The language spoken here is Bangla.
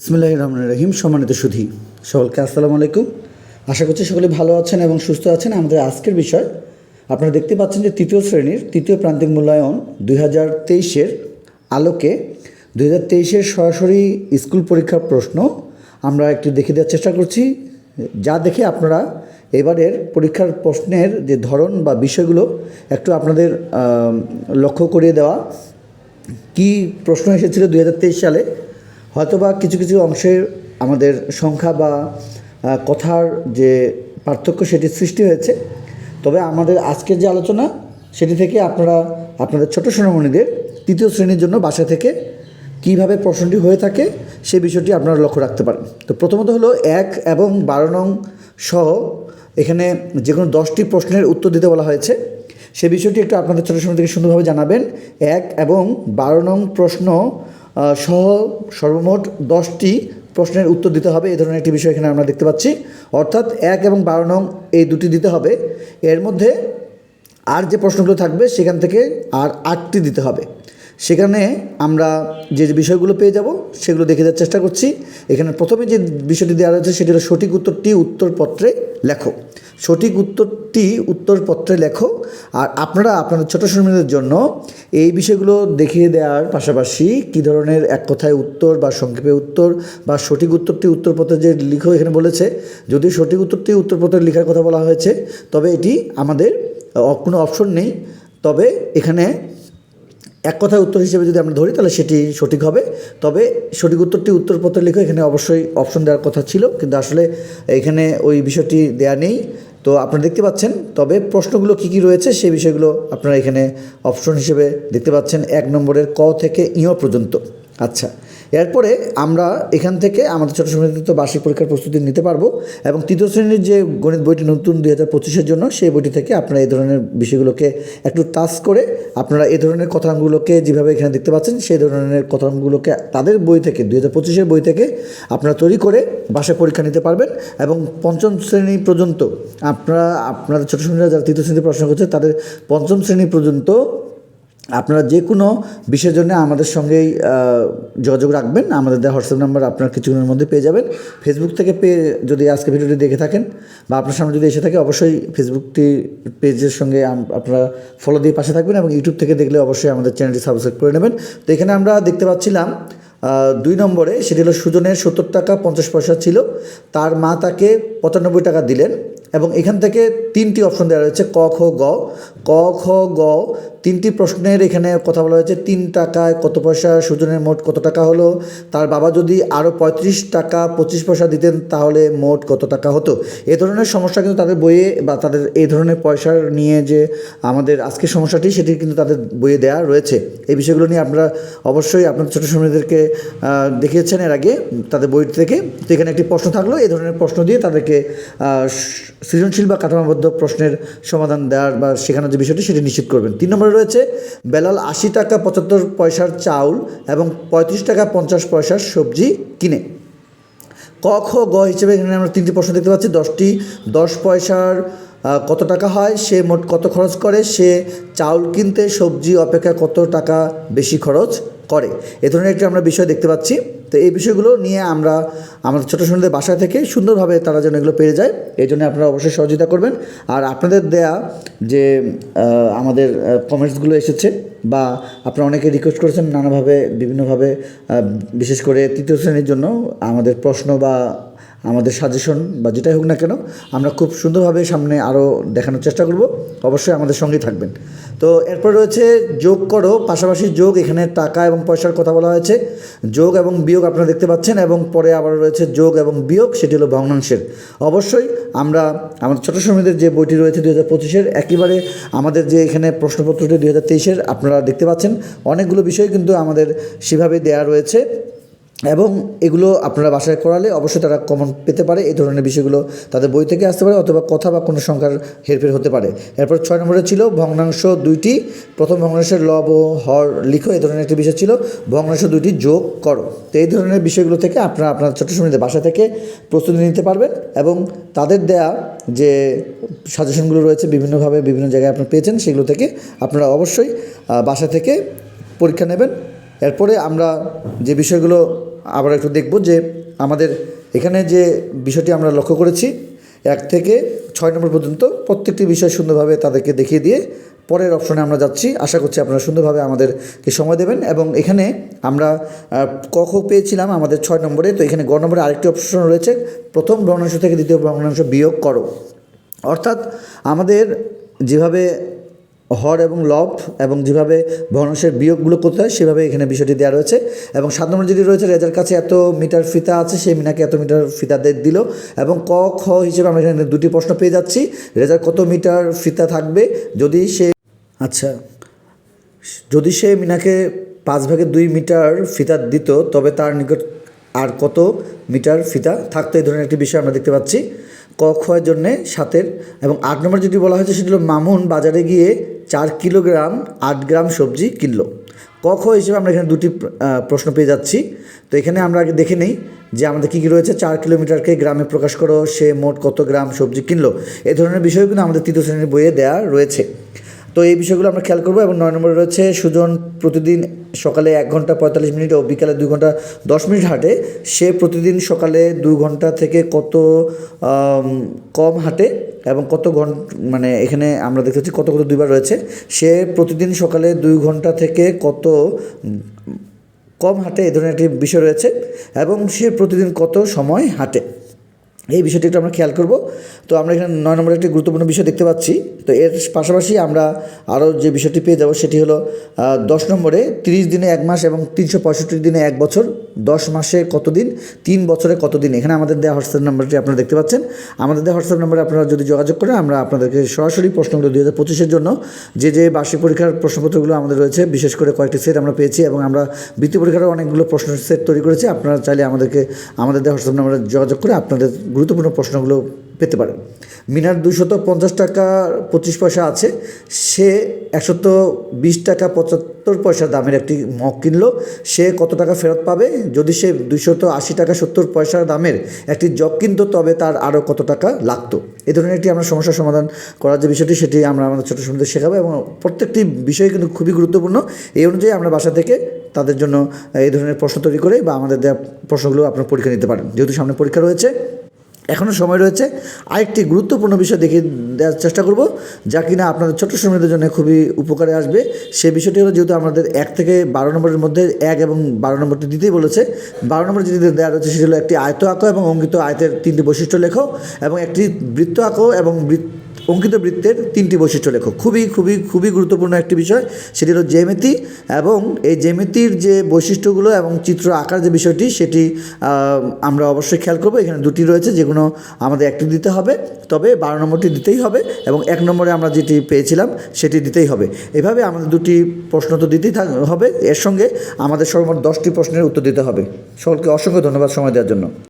ইসমিল্লাহ রহমান রহিম, সম্মানিত সুধী। সকলকে আসসালামু আলাইকুম। আশা করছি সকলে ভালো আছেন এবং সুস্থ আছেন। আমাদের আজকের বিষয়, আপনারা দেখতে পাচ্ছেন যে তৃতীয় শ্রেণির তৃতীয় প্রান্তিক মূল্যায়ন দুই হাজার তেইশের আলোকে, দুই হাজার তেইশের সরাসরি স্কুল পরীক্ষার প্রশ্ন আমরা একটু দেখে দেওয়ার চেষ্টা করছি। যা দেখে আপনারা এবারের পরীক্ষার প্রশ্নের যে ধরন বা বিষয়গুলো একটু আপনাদের লক্ষ্য করিয়ে দেওয়া। কি প্রশ্ন এসেছিল দু হাজার তেইশ সালে? হয়তোবা কিছু কিছু অংশে আমাদের সংখ্যা বা কথার যে পার্থক্য সেটি সৃষ্টি হয়েছে। তবে আমাদের আজকের যে আলোচনা, সেটি থেকে আপনারা, আপনাদের ছোট সোনামণিদের তৃতীয় শ্রেণির জন্য বাসা থেকে কীভাবে প্রশ্নটি হয়ে থাকে সেই বিষয়টি আপনারা লক্ষ্য রাখতে পারেন। তো প্রথমত হলো এক এবং বারো নং সহ এখানে যে কোনো দশটি প্রশ্নের উত্তর দিতে বলা হয়েছে। সে বিষয়টি একটু আপনাদের ছোটো সময় থেকে সুন্দরভাবে জানাবেন। এক এবং বারো নং প্রশ্ন সহ সর্বমোট দশটি প্রশ্নের উত্তর দিতে হবে। এ ধরনের একটি বিষয় এখানে আমরা দেখতে পাচ্ছি। অর্থাৎ এক এবং বারো নং এই দুটি দিতে হবে। এর মধ্যে আর যে প্রশ্নগুলো থাকবে, সেখান থেকে আর আটটি দিতে হবে। সেখানে আমরা যে যে বিষয়গুলো পেয়ে যাব, সেগুলো দেখে দেওয়ার চেষ্টা করছি। এখানে প্রথমে যে বিষয়টি দেওয়া রয়েছে, সেটি হলো সঠিক উত্তরটি উত্তরপত্রে লেখো। সঠিক উত্তরটি উত্তরপত্রে লেখো। আর আপনারা আপনাদের ছোটো শ্রমিকদের জন্য এই বিষয়গুলো দেখিয়ে দেওয়ার পাশাপাশি কী ধরনের এক কথায় উত্তর বা সংক্ষেপে উত্তর বা সঠিক উত্তরটি উত্তরপত্রে যে লিখো এখানে বলেছে, যদি সঠিক উত্তরটি উত্তরপত্রে লেখার কথা বলা হয়েছে, তবে এটি আমাদের কোনো অপশন নেই। তবে এখানে এক কথায় উত্তর হিসেবে যদি আমরা ধরি, তাহলে সেটি সঠিক হবে। তবে সঠিক উত্তরটি উত্তরপত্র লিখে, এখানে অবশ্যই অপশন দেওয়ার কথা ছিল, কিন্তু আসলে এখানে ওই বিষয়টি দেয়া নেই। তো আপনারা দেখতে পাচ্ছেন, তবে প্রশ্নগুলো কি কি রয়েছে সেই বিষয়গুলো আপনারা এখানে অপশন হিসেবে দেখতে পাচ্ছেন। এক নম্বরের ক থেকে ইঁ পর্যন্ত। আচ্ছা এরপরে আমরা এখান থেকে আমাদের ছোটো সময় তো বার্ষিক পরীক্ষার প্রস্তুতি নিতে পারব এবং তৃতীয় শ্রেণির যে গণিত বইটি নতুন দুই হাজার পঁচিশের জন্য, সেই বইটি থেকে আপনারা এই ধরনের বিষয়গুলোকে একটু টাচ করে আপনারা এই ধরনের কথাগুলোকে যেভাবে এখানে দেখতে পাচ্ছেন, সেই ধরনের কথাগুলোকে তাদের বই থেকে দুই হাজার পঁচিশের বই থেকে আপনারা তৈরি করে বাসায় পরীক্ষা নিতে পারবেন এবং পঞ্চম শ্রেণি পর্যন্ত আপনারা, আপনাদের ছোটো শ্রেণীরা যারা তৃতীয় শ্রেণীতে পড়াশোনা করছে, তাদের পঞ্চম শ্রেণি পর্যন্ত আপনারা যে কোনো বিষয়ের জন্য আমাদের সঙ্গেই যোগাযোগ রাখবেন। আমাদের দেওয়া হোয়াটসঅ্যাপ নাম্বার আপনার কিছুক্ষণের মধ্যে পেয়ে যাবেন। ফেসবুক থেকে পেয়ে যদি আজকে ভিডিওটি দেখে থাকেন বা আপনার সামনে যদি এসে থাকে, অবশ্যই ফেসবুকটি পেজের সঙ্গে আপনারা ফলো দিয়ে পাশে থাকবেন এবং ইউটিউব থেকে দেখলে অবশ্যই আমাদের চ্যানেলটি সাবস্ক্রাইব করে নেবেন। তো এখানে আমরা দেখতে পাচ্ছিলাম দুই নম্বরে সেটি হলো সুজনের সত্তর টাকা পঞ্চাশ পয়সা ছিল। তার মা তাকে পঁচানব্বই টাকা দিলেন এবং এখান থেকে তিনটি অপশন দেওয়া রয়েছে, ক, খ, গ। ক, খ, গ তিনটি প্রশ্নের এখানে কথা বলা হয়েছে, তিন টাকায় কত পয়সা, সুজনের মোট কত টাকা হলো, তার বাবা যদি আরও পঁয়ত্রিশ টাকা, পঁচিশ পয়সা দিতেন, তাহলে মোট কত টাকা হতো? এ ধরনের সমস্যা কিন্তু তাদের বইয়ে বা তাদের এই ধরনের পয়সার নিয়ে যে আমাদের আজকের সমস্যাটি, সেটি কিন্তু তাদের বইয়ে দেওয়া রয়েছে। এই বিষয়গুলো নিয়ে আপনারা অবশ্যই আপনার ছোটো সময়দেরকে দেখিয়েছেন এর আগে তাদের বই থেকে। তো এখানে একটি প্রশ্ন থাকল, এই ধরনের প্রশ্ন দিয়ে তাদেরকে সৃজনশীল বা কাঠামোবদ্ধ প্রশ্নের সমাধান দেওয়ার বা শেখানোর যে বিষয়টি, সেটি নিশ্চিত করবেন। তিন নম্বরে রয়েছে। বেলাল আশি টাকা পঁচাত্তর পয়সার চাউল এবং পঁয়ত্রিশ টাকা পঞ্চাশ পয়সার সবজি কিনে। ক, খ, গ হিসেবে এখানে আমরা তিনটি প্রশ্ন দেখতে পাচ্ছি। দশটি দশ পয়সার কত টাকা হয়? সে মোট কত খরচ করে? সে চাউল কিনতে সবজি অপেক্ষা কত টাকা বেশি খরচ? করে। এ ধরনের একটি আমরা বিষয় দেখতে পাচ্ছি। তো এই বিষয়গুলো নিয়ে আমরা, আমাদের ছোটো সোনাদের বাসা থেকে সুন্দরভাবে তারা যেন এগুলো পেয়ে যায়, এই জন্য আপনারা অবশ্যই সহযোগিতা করবেন। আর আপনাদের দেয়া যে আমাদের কমেন্টসগুলো এসেছে বা আপনারা অনেকে রিকোয়েস্ট করেছেন নানাভাবে, বিভিন্নভাবে বিশেষ করে তৃতীয় শ্রেণির জন্য আমাদের প্রশ্ন বা আমাদের সাজেশন বা যেটাই হোক না কেন, আমরা খুব সুন্দরভাবে সামনে আরও দেখানোর চেষ্টা করব। অবশ্যই আমাদের সঙ্গেই থাকবেন। তো এরপর রয়েছে যোগ করো, পাশাপাশি যোগ, এখানে টাকা এবং পয়সার কথা বলা হয়েছে। যোগ এবং বিয়োগ আপনারা দেখতে পাচ্ছেন, এবং পরে আবার রয়েছে যোগ এবং বিয়োগ, সেটি হলো ভগ্নাংশের। অবশ্যই আমরা আমাদের ছোটো শ্রমিকদের যে বইটি রয়েছে দু হাজার পঁচিশের, একেবারে আমাদের যে এখানে প্রশ্নপত্রটি দু হাজার তেইশের, আপনারা দেখতে পাচ্ছেন। অনেকগুলো বিষয় কিন্তু আমাদের সেভাবে দেয়া রয়েছে। এবং এগুলো আপনারা বাসায় করালে অবশ্যই তারা কমন পেতে পারে, এই ধরনের বিষয়গুলো তাদের বই থেকে আসতে পারে অথবা কথা বা কোনো সংখ্যার হেরফের হতে পারে। এরপর ছয় নম্বরে ছিল ভগ্নাংশ দুইটি। প্রথম ভগ্নাংশের লব ও হর লিখো, এই ধরনের একটি বিষয় ছিল। ভগ্নাংশ দুইটি যোগ করো। তো এই ধরনের বিষয়গুলো থেকে আপনারা আপনার ছোটো সময় বাসা থেকে প্রস্তুতি নিতে পারবেন এবং তাদের দেয়া যে সাজেশনগুলো রয়েছে বিভিন্নভাবে বিভিন্ন জায়গায় আপনারা পেয়েছেন, সেগুলো থেকে আপনারা অবশ্যই বাসা থেকে পরীক্ষা নেবেন। এরপরে আমরা যে বিষয়গুলো আবার একটু দেখব যে আমাদের এখানে যে বিষয়টি আমরা লক্ষ্য করেছি এক থেকে ছয় নম্বর পর্যন্ত প্রত্যেকটি বিষয় সুন্দরভাবে তাদেরকে দেখিয়ে দিয়ে পরের অপশনে আমরা যাচ্ছি। আশা করছি আপনারা সুন্দরভাবে আমাদেরকে সময় দেবেন এবং এখানে আমরা আহ, ক খ পেয়েছিলাম আমাদের ছয় নম্বরে। তো এখানে গ নম্বরে আরেকটি অপশন রয়েছে। প্রথম ভগ্নাংশ থেকে দ্বিতীয় ভগ্নাংশ বিয়োগ করো। অর্থাৎ আমাদের যেভাবে হর এবং লব এবং যেভাবে ভগ্নাংশের বিয়োগগুলো করতে হয়, সেভাবে এখানে বিষয়টি দেওয়া রয়েছে। এবং সাত নম্বর যেটি রয়েছে, রেজার কাছে এত মিটার ফিতা আছে, সেই মিনাকে এত মিটার ফিতা দিল। এবং ক, খ হিসেবে আমরা এখানে দুটি প্রশ্ন পেয়ে যাচ্ছি। রেজার কত মিটার ফিতা থাকবে? যদি সে আচ্ছা যদি সে মিনাকে পাঁচ ভাগে দুই মিটার ফিতা দিত, তবে তার নিকট আর কত মিটার ফিতা থাকতো? এই ধরনের একটি বিষয় আমরা দেখতে পাচ্ছি। ক খোয়ার জন্যে সাতের এবং আট নম্বর যদি বলা হয়েছে সেটি হলো মামুন বাজারে গিয়ে চার কিলোগ্রাম, আট গ্রাম সবজি কিনলো। ক খ হিসেবে আমরা এখানে দুটি প্রশ্ন পেয়ে যাচ্ছি। তো এখানে আমরা আগে দেখে নিই যে আমাদের কী কী রয়েছে। চার কিলোমিটারকে গ্রামে প্রকাশ করো, সে মোট কত গ্রাম সবজি কিনলো। এ ধরনের বিষয়গুলো আমাদের তৃতীয় শ্রেণির বইয়ে দেওয়া রয়েছে। তো এই বিষয়গুলো আমরা খেয়াল করব এবং নয় নম্বরে রয়েছে সুজন প্রতিদিন সকালে এক ঘণ্টা পঁয়তাল্লিশ মিনিট ও বিকালে দুই ঘণ্টা দশ মিনিট হাঁটে। সে প্রতিদিন সকালে দু ঘণ্টা থেকে কত কম হাঁটে এবং কত ঘণ্টা মানে এখানে আমরা দেখতে পাচ্ছি কত কত দুইবার রয়েছে। সে প্রতিদিন সকালে দুই ঘণ্টা থেকে কত, কম হাঁটে এ ধরনের একটি বিষয় রয়েছে এবং সে প্রতিদিন কত সময় হাঁটে। এই বিষয়টি একটু আমরা খেয়াল করব। তো আমরা এখানে নয় নম্বরে একটি গুরুত্বপূর্ণ বিষয় দেখতে পাচ্ছি। তো এর পাশাপাশি আমরা আরও যে বিষয়টি পেয়ে যাব সেটি হলো দশ নম্বরে তিরিশ দিনে এক মাস এবং তিনশো পঁয়ষট্টি দিনে এক বছর। দশ মাসে কত দিন তিন বছরে কত দিন এখানে আমাদের দেওয়া হোয়াটসঅ্যাপ নাম্বারটি আপনারা দেখতে পাচ্ছেন। আমাদের দেওয়া হোয়াটসঅ্যাপ নাম্বারে আপনারা যদি যোগাযোগ করেন, আমরা আপনাদেরকে সরাসরি প্রশ্নগুলো দুই হাজার পঁচিশের জন্য যে যে বার্ষিক পরীক্ষার প্রশ্নপত্রগুলো আমাদের রয়েছে, বিশেষ করে কয়েকটি সেট আমরা পেয়েছি এবং আমরা বৃত্তি পরীক্ষারও অনেকগুলো প্রশ্ন সেট তৈরি করেছি। আপনারা চাইলে আমাদেরকে, আমাদের দেওয়া হোয়াটসঅ্যাপ নাম্বারে যোগাযোগ করে আপনাদের গুরুত্বপূর্ণ প্রশ্নগুলো পেতে পারেন মিনার দুশত পঞ্চাশ টাকা পঁচিশ পয়সা আছে। সে একশত বিশ টাকা পঁচাত্তর পয়সা দামের একটি মগ কিনলো। সে কত টাকা ফেরত পাবে? যদি সে দুইশত আশি টাকা সত্তর পয়সা দামের একটি জগ কিনতো, তবে তার আরও কত টাকা লাগতো? এ ধরনের একটি আমরা সমস্যার সমাধান করার যে বিষয়টি, সেটি আমরা আমাদের ছোটো সন্তানদের শেখাবো এবং প্রত্যেকটি বিষয় কিন্তু খুবই গুরুত্বপূর্ণ। এই অনুযায়ী আমরা বাসা থেকে তাদের জন্য এই ধরনের প্রশ্ন তৈরি করে বা আমাদের দেওয়া প্রশ্নগুলো আপনার পরীক্ষা নিতে পারেন। যেহেতু সামনে পরীক্ষা রয়েছে এখনও সময় রয়েছে, আরেকটি গুরুত্বপূর্ণ বিষয় দেখিয়ে দেওয়ার চেষ্টা করব, যা কিনা আপনাদের ছোট্ট শ্রমিকদের জন্য খুবই উপকারে আসবে। সে বিষয়টি হলো যেহেতু আমাদের এক থেকে বারো নম্বরের মধ্যে এক এবং বারো নম্বরটি দিতেই বলেছে, বারো নম্বর যেটি দেওয়া রয়েছে সেটি হলো একটি আয়ত আঁকো এবং অঙ্কিত আয়তের তিনটি বৈশিষ্ট্য লেখো এবং একটি বৃত্ত আঁকো এবং বৃত্ত অঙ্কিত বৃত্তের তিনটি বৈশিষ্ট্য লেখো। খুবই খুবই খুবই গুরুত্বপূর্ণ একটি বিষয়, সেটি হলো জ্যামিতি এবং এই জ্যামিতির যে বৈশিষ্ট্যগুলো এবং চিত্র আঁকার যে বিষয়টি, সেটি আমরা অবশ্যই খেয়াল করব। এখানে দুটি রয়েছে, যেগুলো আমাদের একটি দিতে হবে, তবে বারো নম্বরটি দিতেই হবে এবং এক নম্বরে আমরা যেটি পেয়েছিলাম, সেটি দিতেই হবে। এভাবে আমাদের দুটি প্রশ্ন তো দিতেই হবে। এর সঙ্গে আমাদের সর্বমোট দশটি প্রশ্নের উত্তর দিতে হবে। সকলকে অসংখ্য ধন্যবাদ সময় দেওয়ার জন্য।